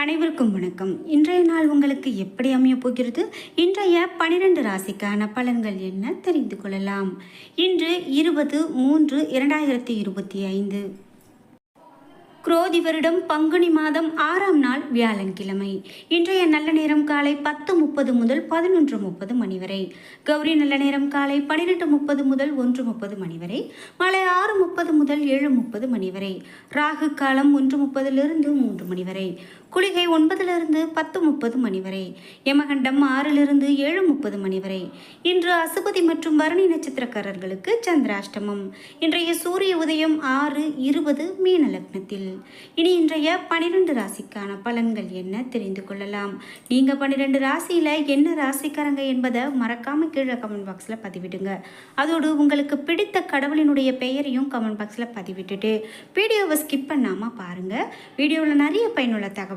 அனைவருக்கும் வணக்கம். இன்றைய நாள் உங்களுக்கு எப்படி அமைய போகிறது? இன்றைய பனிரெண்டு ராசிக்கான பலன்கள் என்ன தெரிந்து கொள்ளலாம். இன்று இருபது மூன்று இரண்டாயிரத்தி இருபத்தி ஐந்து. குரோதி வருடம் பங்குனி மாதம் ஆறாம் நாள் வியாழன்கிழமை. இன்றைய நல்ல நேரம் காலை பத்து முப்பது முதல் பதினொன்று முப்பது மணி வரை. கௌரி நல்ல நேரம் காலை பன்னிரெண்டு முப்பது முதல் ஒன்று முப்பது மணி வரை. மாலை ஆறு முப்பது முதல் ஏழு முப்பது மணி வரை. ராகு காலம் ஒன்று முப்பதிலிருந்து மூன்று மணி வரை. குளிகை ஒன்பதிலிருந்து பத்து முப்பது மணி வரை யமகண்டம் ஆறிலிருந்து ஏழு முப்பது மணி வரை. இன்று அசுபதி மற்றும் பரணி நட்சத்திரக்காரர்களுக்கு சந்திராஷ்டமம். இன்றைய சூரிய உதயம் ஆறு இருபது மீன லக்னத்தில். இனி இன்றைய பனிரெண்டு ராசிக்கான பலன்கள் என்ன தெரிந்து கொள்ளலாம். நீங்க பன்னிரெண்டு ராசியில என்ன ராசிக்காரங்க என்பதை மறக்காம கீழே கமெண்ட் பாக்ஸ்ல பதிவிடுங்க. அதோடு உங்களுக்கு பிடித்த கடவுளினுடைய பெயரையும் கமெண்ட் பாக்ஸ்ல பதிவிட்டுட்டு வீடியோவை ஸ்கிப் பண்ணாம பாருங்க. வீடியோவில் நிறைய பயனுள்ள தகவல்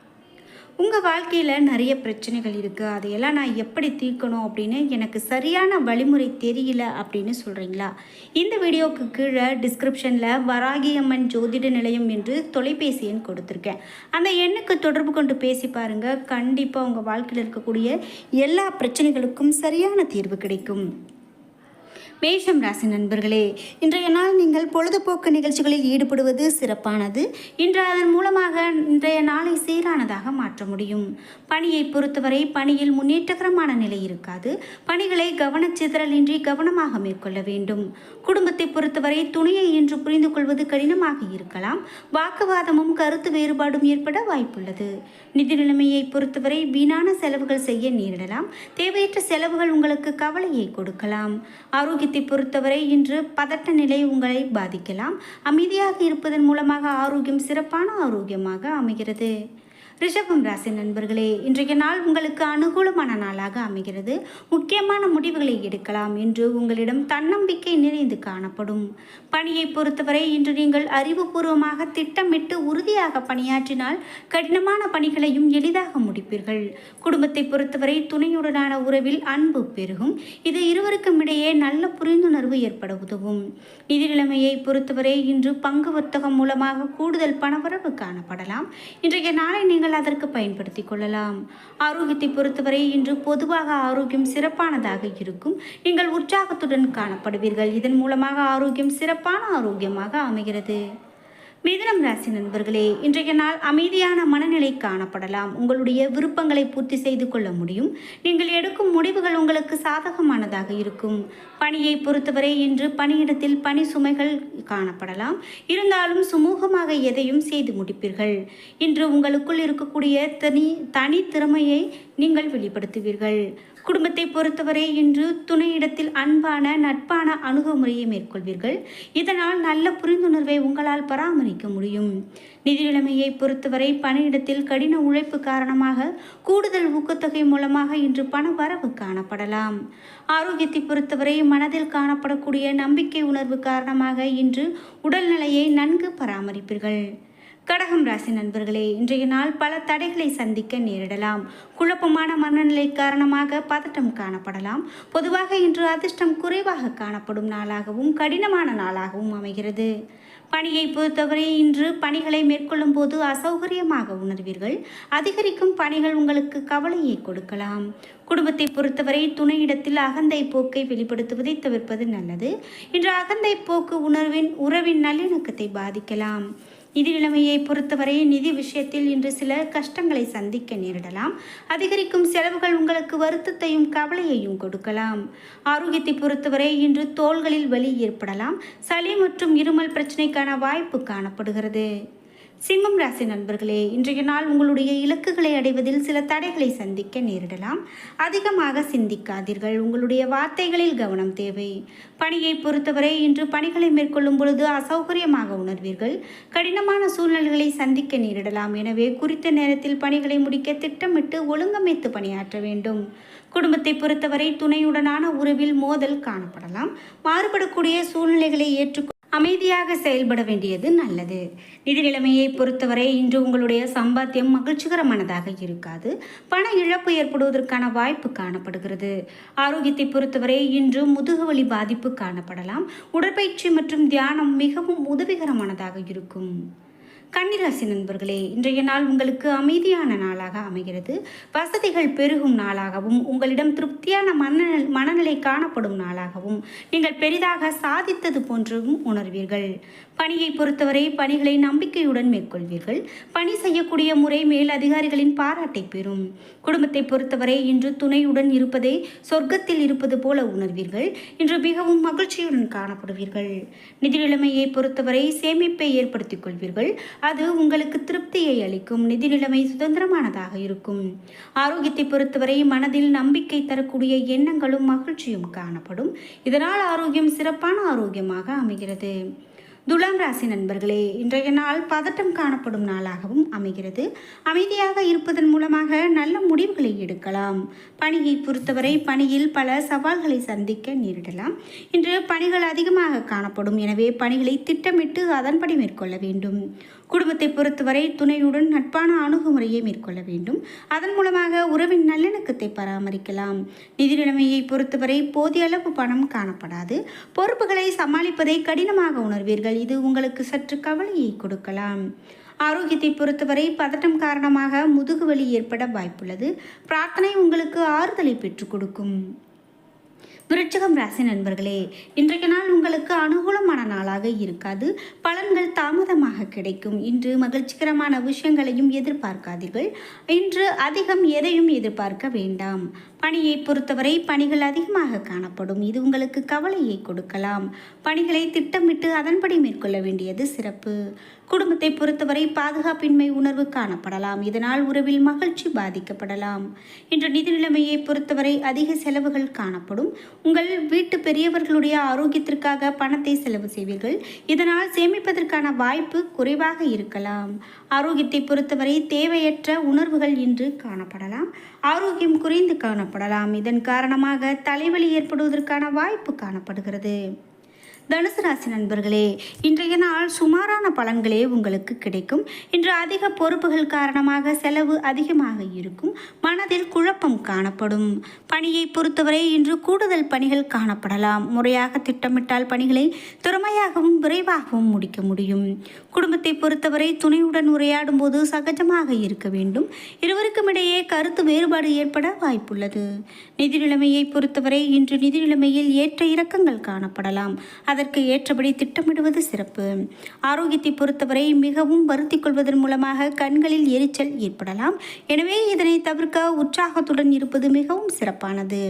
உங்கள் வாழ்க்கையில் நிறைய பிரச்சனைகள் இருக்குது அதையெல்லாம் நான் எப்படி தீர்க்கணும் அப்படின்னு எனக்கு சரியான வழிமுறை தெரியல அப்படின்னு சொல்கிறீங்களா இந்த வீடியோவுக்கு கீழே டிஸ்கிரிப்ஷனில் வராகி அம்மன் ஜோதிட நிலையம் என்று தொலைபேசி எண் கொடுத்துருக்கேன். அந்த எண்ணுக்கு தொடர்பு கொண்டு பேசி பாருங்கள் கண்டிப்பாக உங்கள் வாழ்க்கையில் இருக்கக்கூடிய எல்லா பிரச்சனைகளுக்கும் சரியான தீர்வு கிடைக்கும். மேஷம் ராசி நண்பர்களே இன்றைய நாள் நீங்கள் பொழுதுபோக்கு நிகழ்ச்சிகளில் ஈடுபடுவது சிறப்பானது. இன்று அதன் மூலமாக இன்றைய நாளை சீரானதாக மாற்ற முடியும். பணியை பொறுத்தவரை பணியில் முன்னேற்றகரமான நிலை இருக்காது. பணிகளை கவனச்சிதறலின்றி கவனமாக மேற்கொள்ள வேண்டும். குடும்பத்தை பொறுத்தவரை துணையை இன்று புரிந்து கொள்வது கடினமாக இருக்கலாம். வாக்குவாதமும் கருத்து வேறுபாடும் ஏற்பட வாய்ப்புள்ளது. நிதி நிலைமையை பொறுத்தவரை வீணான செலவுகள் செய்ய நேரிடலாம். தேவையற்ற செலவுகள் உங்களுக்கு கவலையை கொடுக்கலாம். ஆரோக்கியத்தை பொறுத்தவரை இன்று பதட்ட நிலை உங்களை பாதிக்கலாம். அமைதியாக இருப்பதன் மூலமாக ஆரோக்கியம் சிறப்பான ஆரோக்கியமாக அமைகிறது. ரிஷபம் ராசி நண்பர்களே இன்றைய நாள் உங்களுக்கு அனுகூலமான நாளாக அமைகிறது. முக்கியமான முடிவுகளை எடுக்கலாம் என்று உங்களிடம் தன்னம்பிக்கை நிறைந்து காணப்படும். பணியை பொறுத்தவரை இன்று நீங்கள் அறிவுபூர்வமாக திட்டமிட்டு உறுதியாக பணியாற்றினால் கடினமான பணிகளையும் எளிதாக முடிப்பீர்கள். குடும்பத்தை பொறுத்தவரை துணையுடனான உறவில் அன்பு பெருகும். இது இருவருக்கும் இடையே நல்ல புரிந்துணர்வு ஏற்பட உதவும். நிதி நிலைமையை பொறுத்தவரை இன்று பங்கு வர்த்தகம் மூலமாக கூடுதல் பணவரவு காணப்படலாம். இன்றைய நாளை நீங்கள் அதற்கு பயன்படுத்திக் கொள்ளலாம். ஆரோக்கியத்தை பொறுத்தவரை இன்று பொதுவாக ஆரோக்கியம் சிறப்பானதாக இருக்கும். நீங்கள் உற்சாகத்துடன் காணப்படுவீர்கள். இதன் மூலமாக ஆரோக்கியம் சிறப்பான ஆரோக்கியமாக அமைகிறது. மிதுனம் ராசி நண்பர்களே இன்றைய நாள் அமைதியான மனநிலை காணப்படலாம். உங்களுடைய விருப்பங்களை பூர்த்தி செய்து கொள்ள முடியும். நீங்கள் எடுக்கும் முடிவுகள் உங்களுக்கு சாதகமானதாக இருக்கும். பணியை பொறுத்தவரை இன்று பணியிடத்தில் பணி சுமைகள் காணப்படலாம். இருந்தாலும் சுமூகமாக எதையும் செய்து முடிப்பீர்கள். இன்று உங்களுக்குள் இருக்கக்கூடிய தனி தனித்திறமையை நீங்கள் வெளிப்படுத்துவீர்கள். குடும்பத்தை பொறுத்தவரை இன்று துணையிடத்தில் அன்பான நட்பான அணுகுமுறையை மேற்கொள்வீர்கள். இதனால் நல்ல புரிந்துணர்வை உங்களால் பராமரிக்க முடியும். நிதி நிலைமையை பொறுத்தவரை பணியிடத்தில் கடின உழைப்பு காரணமாக கூடுதல் ஊக்கத்தொகை மூலமாக இன்று பண வரவு காணப்படலாம். ஆரோக்கியத்தை பொறுத்தவரை மனதில் காணப்படக்கூடிய நம்பிக்கை உணர்வு காரணமாக இன்று உடல்நிலையை நன்கு பராமரிப்பீர்கள். கடகம் ராசி நண்பர்களே இன்றைய நாள் பல தடைகளை சந்திக்க நேரிடலாம். குழப்பமான மனநிலை காரணமாக பதட்டம் காணப்படலாம். பொதுவாக இன்று அதிர்ஷ்டம் குறைவாக காணப்படும் நாளாகவும் கடினமான நாளாகவும் அமைகிறது. பணியை பொறுத்தவரை இன்று பணிகளை மேற்கொள்ளும் போது அசௌகரியமாக உணர்வீர்கள். அதிகரிக்கும் பணிகள் உங்களுக்கு கவலையை கொடுக்கலாம். குடும்பத்தை பொறுத்தவரை துணையிடத்தில் அகந்தை போக்கை வெளிப்படுத்துவதை தவிர்ப்பது நல்லது. இன்று அகந்தை போக்கு உணர்வின் உறவின் நல்லிணக்கத்தை பாதிக்கலாம். நிதி நிலைமையை பொறுத்தவரை நிதி விஷயத்தில் இன்று சில கஷ்டங்களை சந்திக்க நேரிடலாம். அதிகரிக்கும் செலவுகள் உங்களுக்கு வருத்தத்தையும் கவலையையும் கொடுக்கலாம். ஆரோக்கியத்தை பொறுத்தவரை இன்று தோள்களில் வலி ஏற்படலாம். சளி மற்றும் இருமல் பிரச்சனைக்கான வாய்ப்பு காணப்படுகிறது. சிம்மம் ராசி நண்பர்களே இன்றைய நாள் உங்களுடைய இலக்குகளை அடைவதில் சில தடைகளை சந்திக்க நேரிடலாம். அதிகமாக சிந்திக்காதீர்கள். உங்களுடைய வார்த்தைகளில் கவனம் தேவை. பணியை பொறுத்தவரை இன்று பணிகளை மேற்கொள்ளும் பொழுது அசௌகரியமாக உணர்வீர்கள். கடினமான சூழ்நிலைகளை சந்திக்க நேரிடலாம். எனவே குறித்த நேரத்தில் பணிகளை முடிக்க திட்டமிட்டு ஒழுங்கமைத்து பணியாற்ற வேண்டும். குடும்பத்தை பொறுத்தவரை துணையுடனான உறவில் மோதல் காணப்படலாம். மாறுபடக்கூடிய சூழ்நிலைகளை ஏற்றுக்கொள்ள அமைதியாக செயல்பட வேண்டியது நல்லது. நிதி நிலைமையை பொறுத்தவரை இன்று உங்களுடைய சம்பாத்தியம் மகிழ்ச்சிகரமானதாக இருக்காது. பண இழப்பு ஏற்படுவதற்கான வாய்ப்பு காணப்படுகிறது. ஆரோக்கியத்தை பொறுத்தவரை இன்று முதுகுவலி பாதிப்பு காணப்படலாம். உடற்பயிற்சி மற்றும் தியானம் மிகவும் உதவிகரமானதாக இருக்கும். கன்னிராசி நண்பர்களே இன்றைய நாள் உங்களுக்கு அமைதியான நாளாக அமைகிறது. வசதிகள் பெருகும் நாளாகவும் உங்களிடம் திருப்தியான மன மனநிலை காணப்படும் நாளாகவும் நீங்கள் பெரிதாக சாதித்தது போன்றும் உணர்வீர்கள். பணியை பொறுத்தவரை பணிகளை நம்பிக்கையுடன் மேற்கொள்வீர்கள். பணி செய்யக்கூடிய முறை மேல் அதிகாரிகளின் பாராட்டை பெறும். குடும்பத்தை பொறுத்தவரை இன்று துணையுடன் இருப்பதை சொர்க்கத்தில் இருப்பது போல உணர்வீர்கள். இன்று மிகவும் மகிழ்ச்சியுடன் காணப்படுவீர்கள். நிதி நிலைமையை பொறுத்தவரை சேமிப்பை ஏற்படுத்திக் கொள்வீர்கள். அது உங்களுக்கு திருப்தியை அளிக்கும். நிதி நிலைமை சுதந்திரமானதாக இருக்கும். ஆரோக்கியத்தை பொறுத்தவரை மனதில் நம்பிக்கை தரக்கூடிய எண்ணங்களும் மகிழ்ச்சியும் காணப்படும். இதனால் ஆரோக்கியம் சிறப்பான ஆரோக்கியமாக அமைகிறது. துலாம் ராசி நண்பர்களே இன்றைய நாள் பதட்டம் காணப்படும் நாளாகவும் அமைகிறது. அமைதியாக இருப்பதன் மூலமாக நல்ல முடிவுகளை எடுக்கலாம். பணியை பொறுத்தவரை பணியில் பல சவால்களை சந்திக்க நேரிடலாம். இன்று பணிகள் அதிகமாக காணப்படும். எனவே பணிகளை திட்டமிட்டு அதன்படி மேற்கொள்ள வேண்டும். குடும்பத்தை பொறுத்தவரை துணையுடன் நட்பான அணுகுமுறையை மேற்கொள்ள வேண்டும். அதன் மூலமாக உறவின் நல்லிணக்கத்தை பராமரிக்கலாம். நிதி நிலைமையை பொறுத்தவரை போதிய அளவு பணம் காணப்படாது. பொறுப்புகளை சமாளிப்பதை கடினமாக உணர்வீர்கள். இது உங்களுக்கு சற்று கவலையை கொடுக்கலாம். ஆரோக்கியத்தை பொறுத்தவரை பதட்டம் காரணமாக முதுகுவலி ஏற்பட வாய்ப்புள்ளது. பிரார்த்தனை உங்களுக்கு ஆறுதலை பெற்றுக் கொடுக்கும். விருச்சகம் ராசி நண்பர்களே இன்றைய நாள் உங்களுக்கு அனுகூலமான நாளாக இருக்காது. பலன்கள் தாமதமாக கிடைக்கும். இன்று மகிழ்ச்சிகரமான விஷயங்களையும் எதிர்பார்க்காதீர்கள். இன்று அதிகம் எதையும் எதிர்பார்க்க வேண்டாம். பணியை பொறுத்தவரை பணிகள் அதிகமாக காணப்படும். இது உங்களுக்கு கவலையை கொடுக்கலாம். பணிகளை திட்டமிட்டு அதன்படி மேற்கொள்ள வேண்டியது சிறப்பு. குடும்பத்தை பொறுத்தவரை பாதுகாப்பின்மை உணர்வு காணப்படலாம். இதனால் உறவில் மகிழ்ச்சி பாதிக்கப்படலாம். இன்று நிதி நிலைமையை பொறுத்தவரை அதிக செலவுகள் காணப்படும். உங்கள் வீட்டு பெரியவர்களுடைய ஆரோக்கியத்திற்காக பணத்தை செலவு செய்வீர்கள். இதனால் சேமிப்பதற்கான வாய்ப்பு குறைவாக இருக்கலாம். ஆரோக்கியத்தை பொறுத்தவரை தேவையற்ற உணர்வுகள் இன்று காணப்படலாம். ஆரோக்கியம் குறைந்து காணப்படலாம். இதன் காரணமாக தலைவலி ஏற்படுவதற்கான வாய்ப்பு காணப்படுகிறது. தனுசு ராசி நண்பர்களே இன்றைய நாள் சுமாரான பலன்களே உங்களுக்கு கிடைக்கும். இன்று அதிக பொறுப்புகள் காரணமாக செலவு அதிகமாக இருக்கும். மனதில் குழப்பம் காணப்படும். பணியை பொறுத்தவரை இன்று கூடுதல் பணிகள் காணப்படலாம். முறையாக திட்டமிட்டால் பணிகளை திறமையாகவும் விரைவாகவும் முடிக்க முடியும். குடும்பத்தை பொறுத்தவரை துணையுடன் உரையாடும் போது சகஜமாக இருக்க வேண்டும். இருவருக்கும் இடையே கருத்து வேறுபாடு ஏற்பட வாய்ப்புள்ளது. நிதி நிலைமையை பொறுத்தவரை இன்று நிதி நிலைமையில் ஏற்ற இறக்கங்கள் காணப்படலாம். அதற்கு ஏற்றபடி திட்டமிடுவது சிறப்பு. ஆரோக்கியத்தை பொறுத்தவரை மிகவும் வருத்தி கொள்வதன் மூலமாக கண்களில் எரிச்சல் ஏற்படலாம். எனவே இதனை தவிர்க்க உற்சாகத்துடன் இருப்பது மிகவும் சிறப்பானது.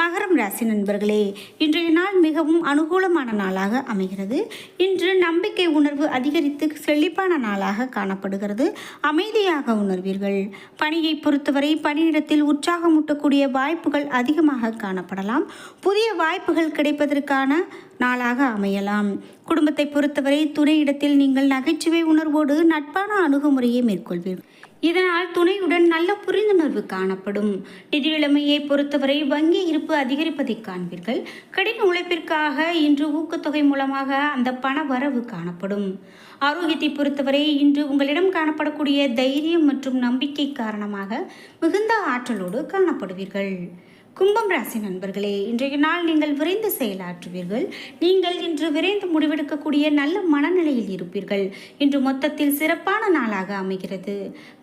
மகரம் ராசி நண்பர்களே இன்றைய நாள் மிகவும் அனுகூலமான நாளாக அமைகிறது. இன்று நம்பிக்கை உணர்வு அதிகரித்து செழிப்பான நாளாக காணப்படுகிறது. அமைதியாக உணர்வீர்கள். பணியை பொறுத்தவரை பணியிடத்தில் உற்சாகமூட்டக்கூடிய வாய்ப்புகள் அதிகமாக காணப்படலாம். புதிய வாய்ப்புகள் கிடைப்பதற்கான நாளாக அமையலாம். குடும்பத்தை பொறுத்தவரை துணையிடத்தில் நீங்கள் நகைச்சுவை உணர்வோடு நட்பான அணுகுமுறையை மேற்கொள்வீர்கள். இதனால் துணையுடன் நல்ல புரிந்துணர்வு காணப்படும். நிதிநிலைமையை பொறுத்தவரை வங்கி இருப்பு அதிகரிப்பதை காண்பீர்கள். கடின உழைப்பிற்காக இன்று ஊக்கத்தொகை மூலமாக அந்த பண வரவு காணப்படும். ஆரோக்கியத்தை பொறுத்தவரை இன்று உங்களிடம் காணப்படக்கூடிய தைரியம் மற்றும் நம்பிக்கை காரணமாக மிகுந்த ஆற்றலோடு காணப்படுவீர்கள். கும்பம் ராசி நண்பர்களே இன்றைய நாள் நீங்கள் விரைந்து செயலாற்றுவீர்கள். நீங்கள் இன்று விரைந்து முடிவெடுக்கக்கூடிய நல்ல மனநிலையில் இருப்பீர்கள். இன்று மொத்தத்தில் சிறப்பான நாளாக அமைகிறது.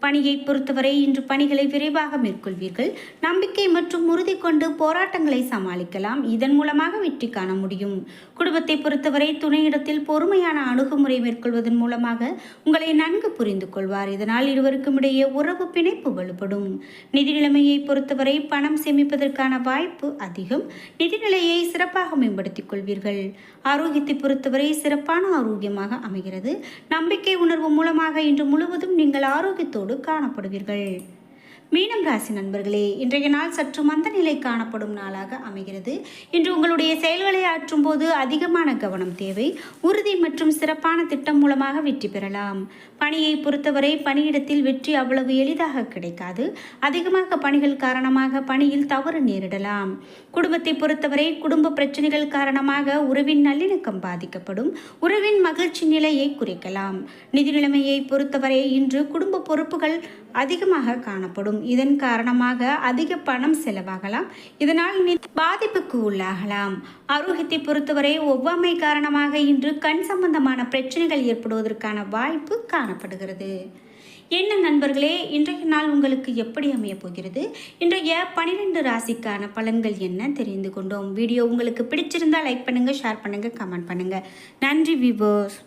பணியை பொறுத்தவரை இன்று பணிகளை விரைவாக மேற்கொள்வீர்கள். நம்பிக்கை மற்றும் உறுதி கொண்டு போராட்டங்களை சமாளிக்கலாம். இதன் மூலமாக வெற்றி காண முடியும். குடும்பத்தை பொறுத்தவரை துணையிடத்தில் பொறுமையான அணுகுமுறை மேற்கொள்வதன் மூலமாக உங்களை நன்கு புரிந்து கொள்வார். இதனால் இருவருக்கும் இடையே உறவு பிணைப்பு வலுப்படும். நிதி நிலைமையை பொறுத்தவரை பணம் சேமிப்பதற்கு சேமிப்பதற்கான வாய்ப்பு அதிகம். நிதிநிலையை சிறப்பாக மேம்படுத்திக் கொள்வீர்கள். ஆரோக்கியத்தை பொறுத்தவரை சிறப்பான ஆரோக்கியமாக அமைகிறது. நம்பிக்கை உணர்வு மூலமாக இன்று முழுவதும் நீங்கள் ஆரோக்கியத்தோடு காணப்படுவீர்கள். மீனம் ராசி நண்பர்களே இன்றைய நாள் சற்று மந்த நிலை காணப்படும் நாளாக அமைகிறது. இன்று உங்களுடைய செயல்களை ஆற்றும் போது அதிகமான கவனம் தேவை. உறுதி மற்றும் சிறப்பான திட்டம் மூலமாக வெற்றி பெறலாம். பணியை பொறுத்தவரை பணியிடத்தில் வெற்றி அவ்வளவு எளிதாக கிடைக்காது. அதிகமாக பணிகள் காரணமாக பணியில் தவறு நேரிடலாம். குடும்பத்தை பொறுத்தவரை குடும்ப பிரச்சனைகள் காரணமாக உறவின் நல்லிணக்கம் பாதிக்கப்படும். உறவின் மகிழ்ச்சி நிலையை குறைக்கலாம். நிதி நிலைமையை பொறுத்தவரை இன்று குடும்ப பொறுப்புகள் அதிகமாக காணப்படும். இதன் காரணமாக அதிக பணம் செலவாகலாம். இதனால் பாதிப்புக்கு உள்ளாகலாம். ஆரோக்கியத்தை பொறுத்தவரை ஒவ்வாமை காரணமாக இன்று கண் சம்பந்தமான பிரச்சனைகள் ஏற்படுவதற்கான வாய்ப்பு காணப்படுகிறது. என்ன நண்பர்களே இன்றைய நாள் உங்களுக்கு எப்படி அமையப் போகிறது? இன்றைய பனிரெண்டு ராசிக்கான பலன்கள் என்ன தெரிந்து கொண்டோம். வீடியோ உங்களுக்கு பிடிச்சிருந்தால் லைக் பண்ணுங்கள் ஷேர் பண்ணுங்கள் கமெண்ட் பண்ணுங்கள் நன்றி விவோஸ்